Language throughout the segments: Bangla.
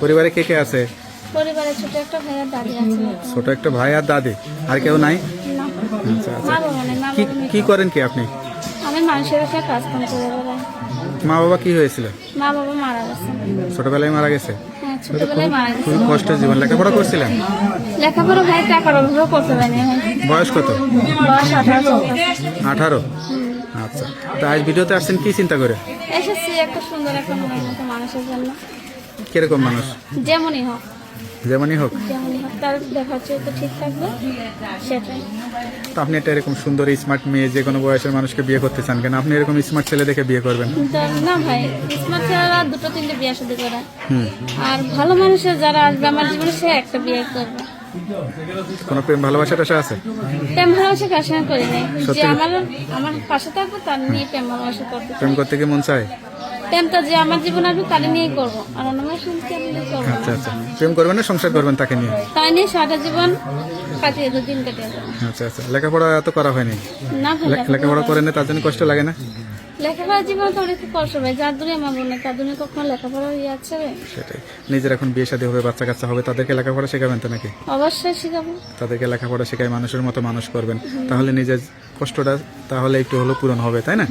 পরিবারে কে কে আছে? পরিবারে ছোট একটা ভাইয়ের দাদি আছে। ছোট একটা ভাই আর দাদি। আর কেউ নাই? আচ্ছা আচ্ছা। কি কি করেন কি আপনি? আমি মানুষের কাছে কাজ কাম করে বেড়াই। মা বাবা কি হয়েছিল? মা বাবা মারা গেছে। ছোটবেলায় মারা গেছে? হ্যাঁ ছোটবেলায় মারা গেছে। খুবই কষ্টের জীবন। লেখাপড়া করছিলেন? লেখাপড়া ভাই টাকার অভাবেও করতে পারিনি বয়স কত? বয়স আঠারো। আঠারো? আচ্ছা। তা আজ ভিডিওতে আসছেন কি চিন্তা করে? এসেছি একটা সুন্দর একটা মনের মতো মানুষের জন্য। কীরকম মানুষ? যেমনই হোক। যেমনই হোক। যেমনই হোক তার দেখা তো ঠিক থাকবে সেটাই। তো আপনি একটা এরকম সুন্দর স্মার্ট মেয়ে যে কোনো বয়সের মানুষকে বিয়ে করতে চান কেন? আপনি এরকম স্মার্ট ছেলে দেখে বিয়ে করবেন না। ভাই স্মার্ট ছেলেরা দুটো তিনটে বিয়ে শাদী করে। আর ভালো মানুষের যারা আসবে আমার জীবনে সে একটা বিয়ে করবে। কোনো প্রেম ভালোবাসা টাসা আছে? প্রেম ভালোবাসা কার সঙ্গে করি নাই। যে আমার আমার পাশে থাকবে তার নিয়ে প্রেম ভালোবাসা করতে প্রেম করতে কি মন চায়? প্রেমটা যে আমার জীবনে আসবে তার নিয়েই করব। আর অন্য করব। আচ্ছা আচ্ছা। প্রেম করবেন না সংসার করবেন তাকে নিয়ে? তাই নিয়ে সারাটা জীবন কাটিয়ে দেবো দিন কাটিয়ে দেবো। আচ্ছা আচ্ছা। লেখাপড়া এত করা হয়নি? না লেখাপড়া করেন না তার জন্য কষ্ট লাগে না? লেখাপড়া জীবন তো অনেক কষ্ট ভাই যার দূরে আমার বোন তার দূরে কখনো লেখাপড়া ইয়ে আছে সেটাই। নিজের এখন বিয়ে শাদী হবে বাচ্চা কাচ্চা হবে তাদেরকে লেখাপড়া শেখাবেন তো নাকি? অবশ্যই শিখাবো। তাদেরকে লেখাপড়া শেখায় মানুষের মতো মানুষ করবেন। তাহলে নিজের কষ্টটা তাহলে একটু হলো পূরণ হবে তাই না?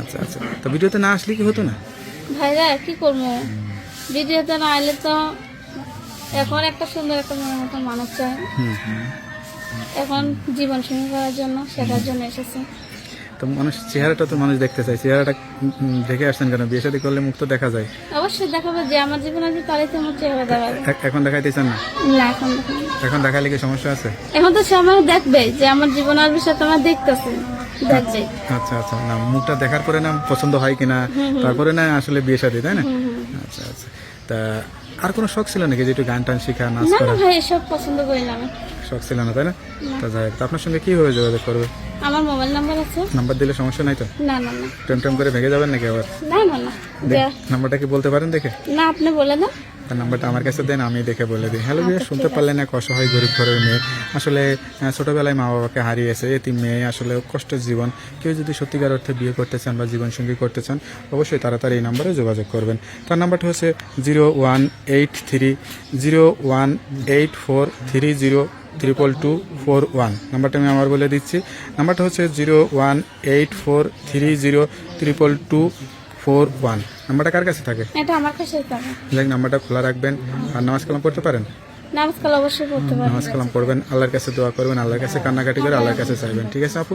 আচ্ছা আচ্ছা। তো ভিডিওতে না আসলে কি হতো না? ভাইরা কি করব? ভিডিওতে না আইলে তো এখন একটা সুন্দর একটা মনের মতো মানুষ চাই এখন জীবন সঙ্গী করার জন্য শেখার জন্য এসেছে। তো মানুষ চেহারাটা তো মানুষ দেখতে চায়। চেহারাটা দেখে আসছেন কেন? বিয়ে শাদী করলে মুখ তো দেখা যায়। অবশ্যই দেখাবো যে আমার জীবন আছে তারই তো আমার চেহারা দেখাবে এখন দেখাইতে চান না? না এখন এখন দেখালে কি সমস্যা আছে? এখন তো সে আমার দেখবে যে আমার জীবন আসবে সে তোমার দেখতেছে। আচ্ছা আচ্ছা না মুখটা দেখার পরে না পছন্দ হয় কিনা তারপরে না আসলে বিয়ে শাদী তাই না? আচ্ছা আচ্ছা। তা আর কোনো শখ ছিল নাকি যে একটু গান টান শেখা নাচ করা না ভাই এসব পছন্দ করি না শখ ছিল না তাই না? তা যাই আপনার সঙ্গে কীভাবে যোগাযোগ করবে? আমার মোবাইল নাম্বার আছে? নাম্বার দিলে সমস্যা নাই তো? না না না। টেম টেম করে ভেঙে যাবেন নাকি আবার? না না না। নাম্বারটা কি বলতে পারেন দেখে? না আপনি বলে না তার নাম্বারটা আমার কাছে দেন আমি দেখে বলে দিই। হ্যালো বিয়ে শুনতে পারলেন এক অসহায় গরিব ঘরের মেয়ে। আসলে ছোটবেলায় মা বাবাকে হারিয়েছে এটি মেয়ে আসলে কষ্টের জীবন। কেউ যদি সত্যিকার অর্থে বিয়ে করতে চান বা জীবনসঙ্গী করতে চান অবশ্যই তাড়াতাড়ি এই নাম্বারে যোগাযোগ করবেন। তার নাম্বারটা হচ্ছে zero one eight three zero one eight four three zero triple two four one নাম্বারটা আমি আমার বলে দিচ্ছি। নাম্বারটা হচ্ছে zero one eight four three zero triple two four one নাম্বারটা কার কাছে থাকে? এটা আমার কাছে যাই নাম্বারটা খোলা রাখবেন। আর নামাজ কালাম পড়তে পারেন? নামাজ অবশ্যই কালাম পড়বেন আল্লাহর কাছে দোয়া করবেন আল্লাহর কাছে কান্নাকাটি করে আল্লাহর কাছে চাইবেন। ঠিক আছে আপু?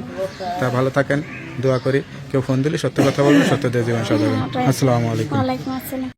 তা ভালো থাকেন দোয়া করি। কেউ ফোন দিলে সত্য কথা বলবেন সত্য দিয়ে জীবন সাজাবেন। আসসালামু আলাইকুম। ওয়ালাইকুম আসসালাম।